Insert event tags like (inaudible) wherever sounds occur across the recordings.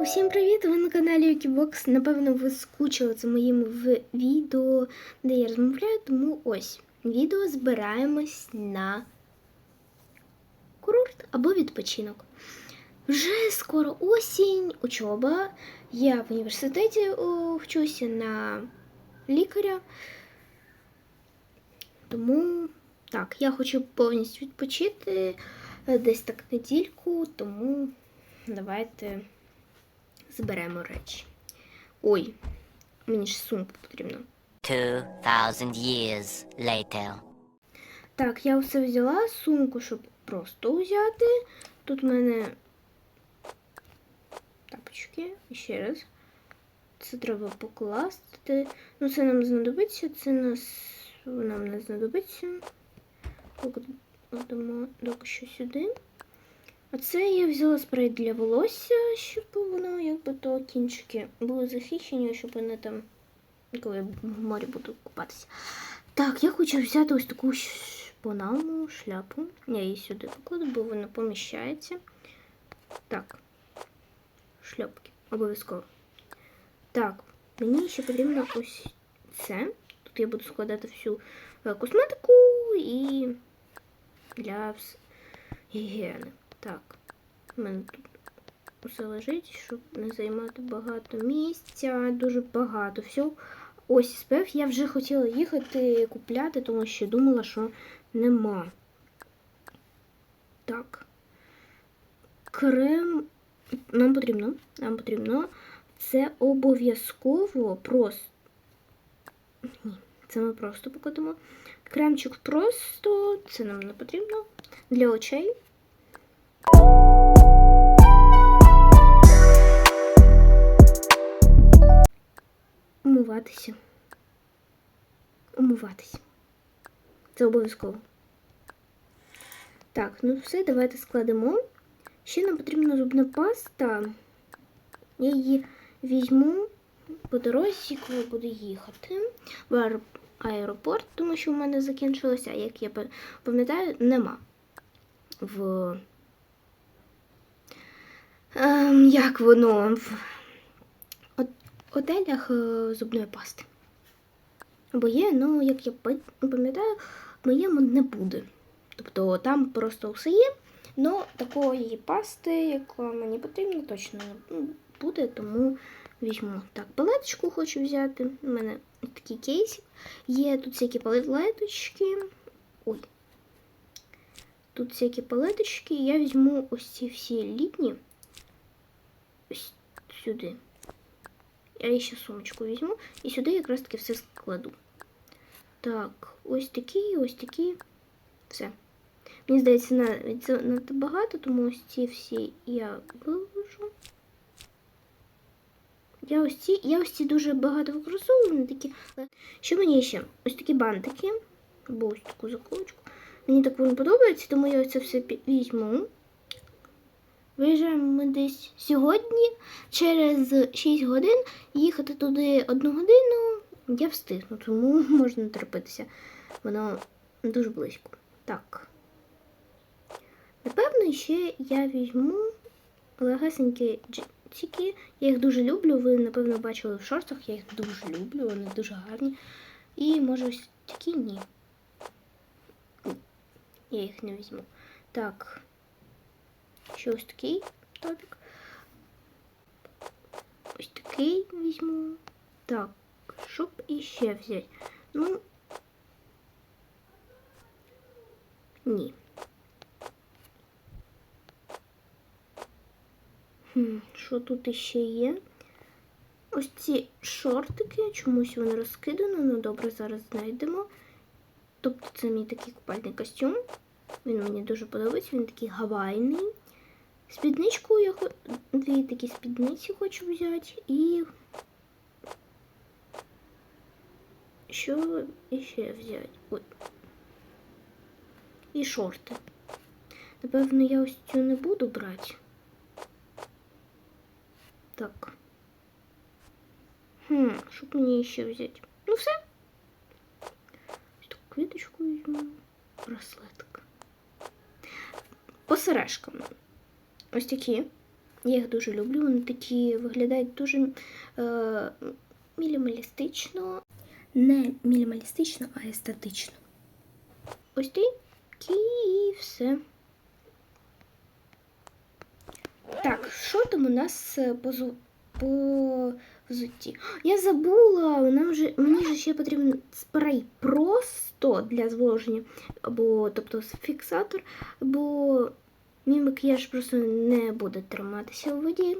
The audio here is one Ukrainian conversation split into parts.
Усім привіт! Ви на каналі Юкібокс. Напевно, ви скучили за моїм відео, де я розмовляю, тому ось відео збираємось на курорт або відпочинок. Вже скоро осінь, учоба. Я в університеті вчуся на лікаря. Тому так, я хочу повністю відпочити е, десь так недільку, тому давайте зберемо речі. Ой, мені ж сумку потрібно. 2000 years later. Так, я все взяла сумку, щоб просто взяти. Тут в мене тапочки. Ще раз. Це треба покласти. Ну, це нам знадобиться, це нас нам не знадобиться. Кладемо доки що сюди. А це я взяла спрей для волосся, щоб воно якби то кінчики були захищені, щоб вони там, коли я в морі буду купатися. Так, я хочу взяти ось таку панаму, шляпу. Я її сюди покладу, бо вона поміщається. Так. Шляпки. Обов'язково. Так, мені ще потрібно ось це. Тут я буду складати всю е, косметику і для гігієни. Так. У мене тут усе лежить, щоб не займати багато місця, дуже багато всього. Ось спев я вже хотіла їхати купляти, тому що думала, що нема. Так. Крем нам потрібно. Нам потрібно. Це обов'язково просто. Ні, це ми просто покладемо. Кремчик просто, це нам не потрібно. Для очей. Умиватися. Умиватися. Це обов'язково. Так, ну все, давайте складемо. Ще нам потрібна зубна паста. Я її візьму по дорозі, коли буду їхати в аеропорт, тому що в мене закінчилося, як я пам'ятаю, нема. В як воно в от- готелях е, зубної пасти. Бо є, ну як я пам'ятаю, в моєму не буде. Тобто там просто все є, але такої пасти, яка мені потрібна, точно буде, тому візьму. Так, палеточку хочу взяти. У мене такий кейс. Є тут всякі палеточки. Ой. Тут всякі палеточки. Я візьму ось ці всі літні. Ось сюди. Я ще сумочку візьму і сюди якраз таки все складу. Так, ось такі, ось такі. Все. Мені здається, надто багато, тому ось ці всі я виложу. Я ось ці, я ось ці дуже багато використовую, такі. Що мені ще? Ось такі бантики. Або ось таку заколочку. Мені так воно подобається, тому я це все візьму. Виїжджаємо ми десь сьогодні, через 6 годин, їхати туди одну годину я встигну, тому (laughs) можна не терпитися. Воно дуже близько. Так. Напевно, ще я візьму легасенькі джинсики. Я їх дуже люблю. Ви, напевно, бачили в шортах, я їх дуже люблю, вони дуже гарні. І може ось такі. Ні, Я їх не візьму. Так. Ще ось такий топік. Ось такий візьму. Так, щоб іще взяти. Ну. Ні. Що тут іще є? Ось ці шортики, чомусь вони розкидані, ну добре, зараз знайдемо. Тобто це мій такий купальний костюм. Він мені дуже подобається, він такий гавайний. Спідничку я хо... дві такі спідниці хочу взяти і. Що іще взяти? Ой. І шорти. Напевно, я ось цю не буду брати. Так. Хм, що б мені ще взяти? Ну все. Таку квіточку візьму. Браслетик. По сережкам. Ось такі. Я їх дуже люблю. Вони такі виглядають дуже е, мінімалістично. Не мінімалістично, а естетично. Ось такі і все. Так, що там у нас е, по, зу- по взутті? Я забула, нам же, мені же ще потрібен спрей просто для зволоження, або тобто фіксатор, бо мій макіяж просто не буде триматися у воді.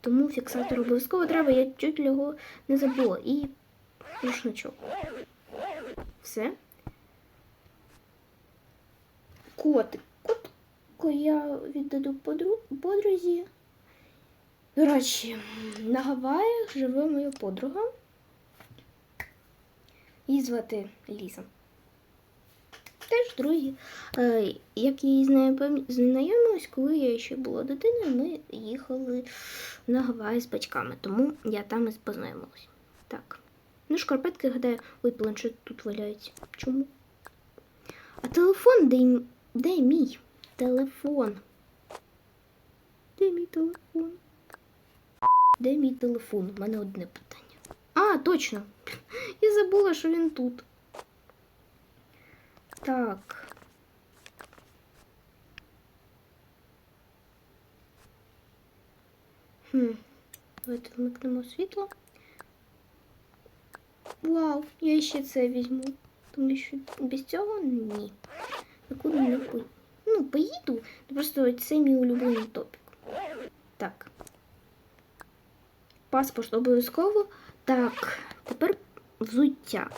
Тому фіксатор обов'язково треба, я чуть його не забула. І рушничок. Все. Котик. Котку я віддаду подру... подрузі. До речі, на Гаваях живе моя подруга. Її звати Ліза. Теж друзі. Е, Як я з нею знайомилась, коли я ще була дитиною, ми їхали на Гаваї з батьками, тому я там і познайомилась. Так. Ну, шкарпетки, гадаю, ой, планшет тут валяється. Чому? А телефон де, де мій? Телефон. Де мій телефон? Де мій телефон? У мене одне питання. А, точно. (laughs) Я забула, що він тут. Так. Хм. Давайте вмикнемо світло. Вау, я ще це візьму. Тому що без цього ні. Нікуди не поїду. Ну, поїду. Просто це мій улюблений топік. Так. Паспорт обов'язково. Так, тепер взуття.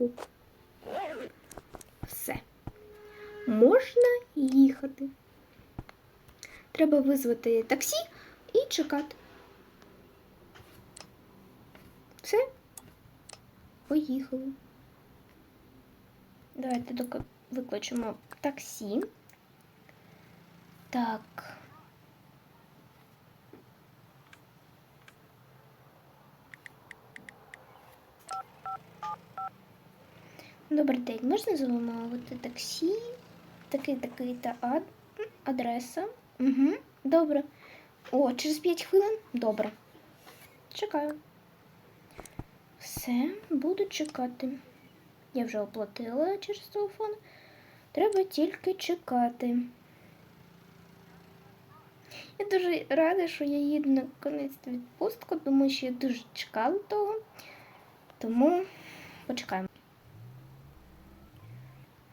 Хоп. Все. Можна їхати. Треба визвати таксі і чекати. Все. Поїхали. Давайте викличемо таксі. Так. Добрий день, можна замовити таксі? Такий такий та ад... адреса. Угу, добре. О, через 5 хвилин? Добре. Чекаю. Все, буду чекати. Я вже оплатила через телефон. Треба тільки чекати. Я дуже рада, що я їду на конець відпустку, тому що я дуже чекала того. Тому почекаємо.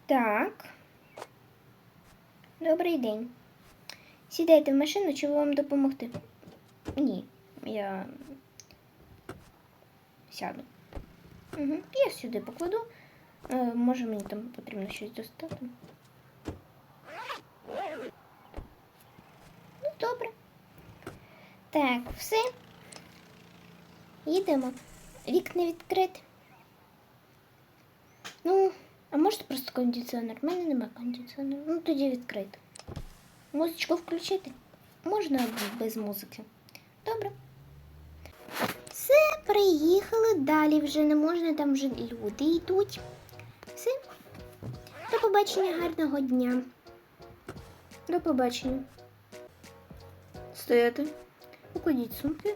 Так. Добрий день. Сідайте в машину, чи вам допомогти? Ні, я сяду. Угу. Я сюди покладу. Е, може мені там потрібно щось достати. Ну, добре. Так, все. Їдемо. Вікна відкрити. Можете просто кондиціонер? У мене немає кондиціонеру. Ну, тоді відкрити. Музичку включити? Можна без музики. Добре. Все, приїхали. Далі вже не можна, там вже люди йдуть. Все. До побачення, гарного дня. До побачення. Стояти. Покладіть сумки.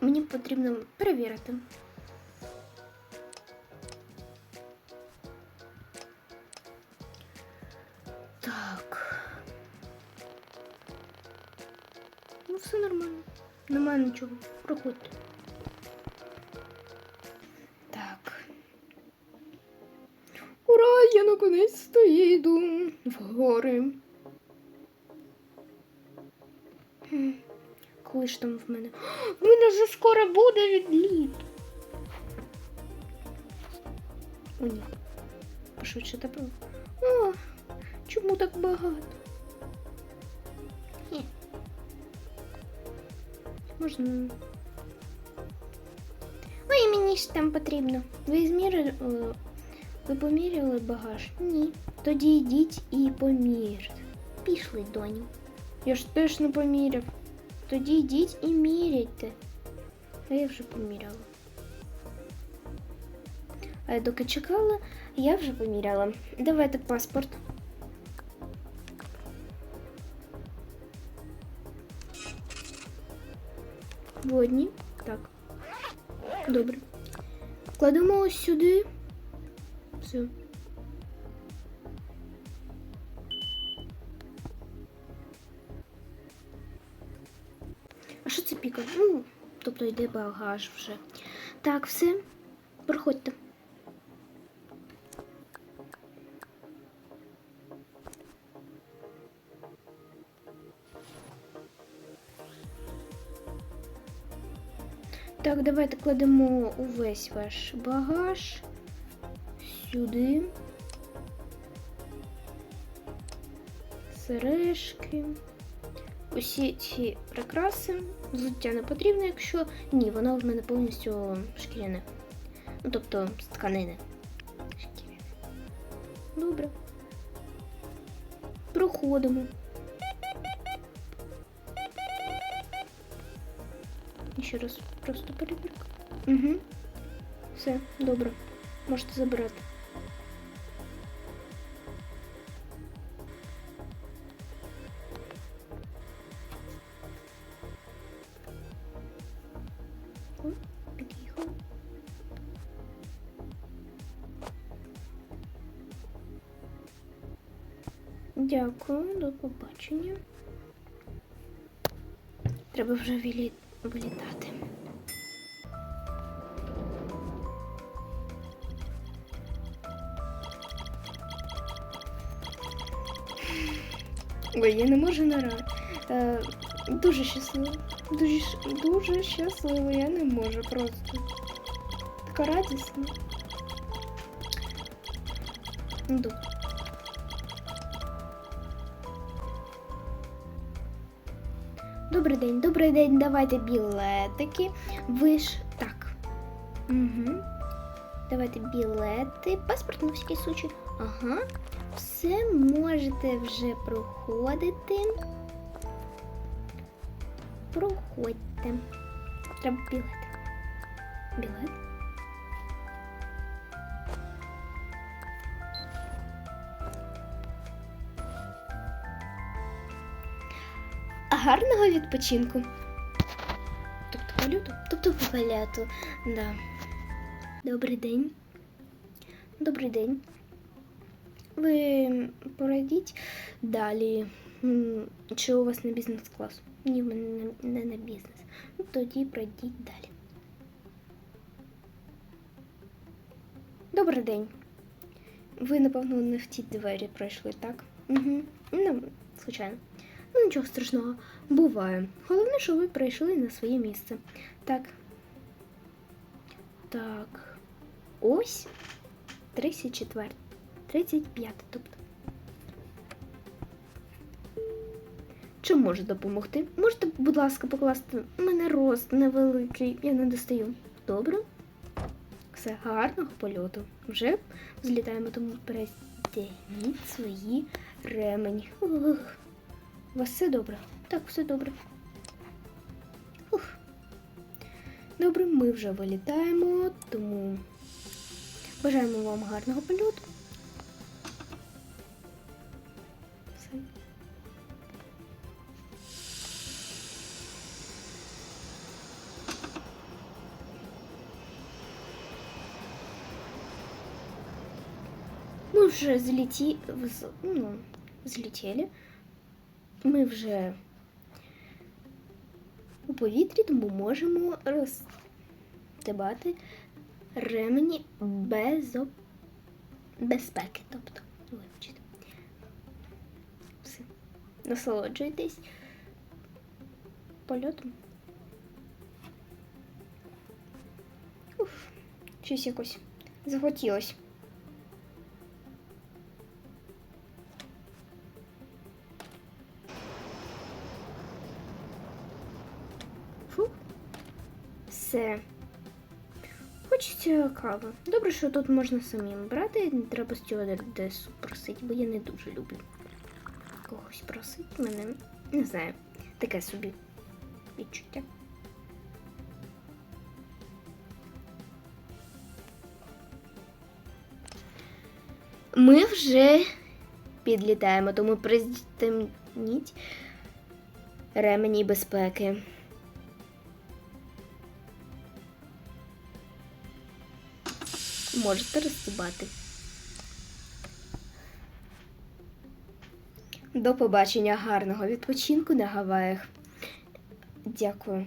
Мені потрібно перевірити. Немає нічого. Проходьте. Так. Ура! Я наконець-то їду в гори. Коли ж там в мене? В (gasps) мене вже скоро буде відліт. О, ні. Пошвидше тепер. О, чому так багато? Можна. Ой, мені ж там потрібно. Ви змірили. Ви поміряли багаж? Ні. Тоді йдіть і поміряйте. Пішли, доню. Я ж теж не поміряв. Тоді йдіть і міряйте. А я вже поміряла. А я доки чекала, я вже поміряла. Давайте паспорт. В одній. Так. Добре. Кладемо ось сюди. Все. А що це піка? Ну, тобто йде багаж вже. Так, все. Проходьте. Так, давайте кладемо увесь ваш багаж сюди. Сережки. Усі ці прикраси. Взуття не потрібно, якщо ні, воно в мене повністю шкіряне. Ну, тобто з тканини. Шкіряне. Добре. Проходимо. Ще раз просто перевірка. Угу. Все, добре. Можете забирати. Дякую, до побачення. Треба вже вилі... вилітати. Ой, я не можу нара. Е, дуже щаслива. Дуже, дуже щаслива, я не можу просто. Така радісна. Ну, Добрий день, добрий день, давайте білетики. Ви ж так. Угу. Давайте білети. Паспорт на всякий случай. Ага. Все можете вже проходити. Проходьте. Треба білет. Білет. Гарного відпочинку. Тобто польоту? Тобто польоту, да. Добрий день. Добрий день. Ви пройдіть далі. Чи у вас не бізнес-клас? Ні, в мене не- на бізнес. Ну, тоді пройдіть далі. Добрий день. Ви, напевно, не в ті двері пройшли, так? Угу. Ну, звичайно. Ну, нічого страшного. Буває. Головне, що ви прийшли на своє місце. Так. Так. Ось 34. 35, тобто. Чи можу допомогти? Можете, будь ласка, покласти У мене рост невеликий, я не достаю. Добре? Все, гарного польоту. Вже злітаємо, тому перестягніть свої ремені. Ух. У вас все добре? Так, все добре. Ух. Добре, ми вже вилітаємо, тому бажаємо вам гарного польоту. Все. Вже злеті... вз- ну, злетіли. Ми вже у повітрі, тому можемо розстебати ремені безо... безпеки. Тобто, вибачте. Все. Насолоджуйтесь польотом. Уф, щось якось захотілось. Все. Хочеться кави. Добре, що тут можна самим брати, не треба стюардесу просити, бо я не дуже люблю когось просити. Мене не знаю, таке собі відчуття. Ми вже підлітаємо, тому пристемніть ремені безпеки. Можете розстібати. До побачення гарного відпочинку на Гаваях. Дякую.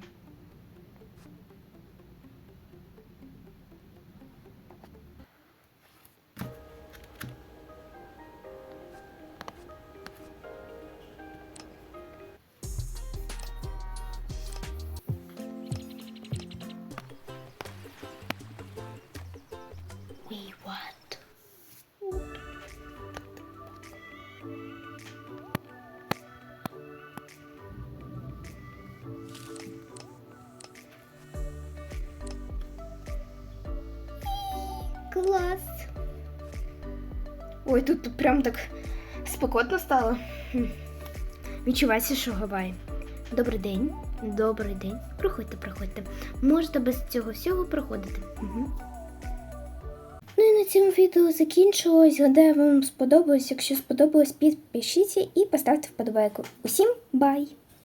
Клас. Ой, тут, тут прям так спекотно стало. Хм. Відчувається, що Гавай. Добрий день. Добрий день. Проходьте, проходьте. Можете без цього всього проходити. Угу. Ну і на цьому відео закінчилось. Гадаю, вам сподобалось. Якщо сподобалось, підпишіться і поставте вподобайку. Усім бай!